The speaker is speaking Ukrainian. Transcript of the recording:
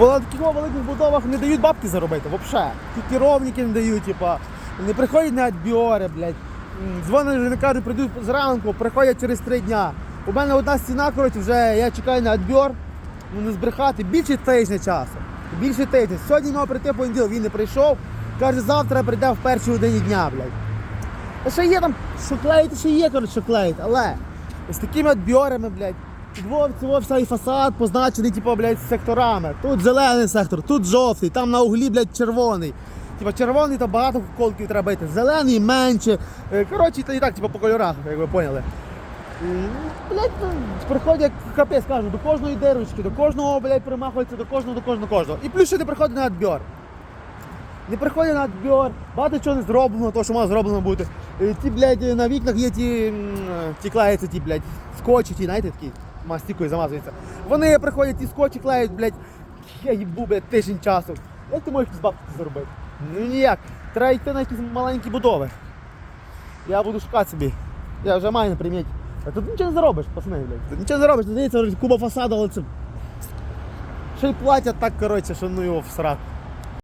в таких великих будовах не дають бабки заробити, взагалі. Ті керівники не дають, типа, не приходять на відбіори, блядь. М, Дзвонять, вже не кажуть, прийдуть зранку, приходять через три дня. У мене одна стіна, коротше, вже я чекаю на відбір, ну не збрехати, більше тижня часу. Більше тижня. Сьогодні мав прийти понеділок, він не прийшов. Каже, завтра прийде в першій годині дня, блядь. Та ще є там, що клеїти, ще є, коротше, що клеїти, але з такими відбіорами, блядь, цього цього фасад позначений, типу, блядь, секторами. Тут зелений сектор, тут жовтий, там на углі, блядь, червоний. Типа червоний то багато колків треба бити, зелений менше. Е, Коротше, і так, типу, по кольорах, як ви поняли. І, Блядь, ну, приходять, як капець кажу, до кожної дирочки, до кожного, блядь, примахується, до кожного, до кожного, кожного. І плюс ще не приходить на відбір. Не приходять на відбір, багато чого не зроблено, то, що має зроблено бути. Е, Ті, блядь, на вікнах є ті, ті клеїться, ті, блядь, скотчі, ті, знаєте, такі мастікою замазуються. Вони приходять, ті скотчі клеють, блядь, я їбу, блядь, тиждень часу. Як ти можеш з бабки заробити? Ну ніяк. Треба йти на якісь маленькі будови. Я буду шукати собі. Я вже маю на приміті. А тут нічого не заробиш, пацани, блядь. Тут нічого не заробиш, здається, куба фасаду, але це. Ще й платять так, коротше, що ну його в сраку.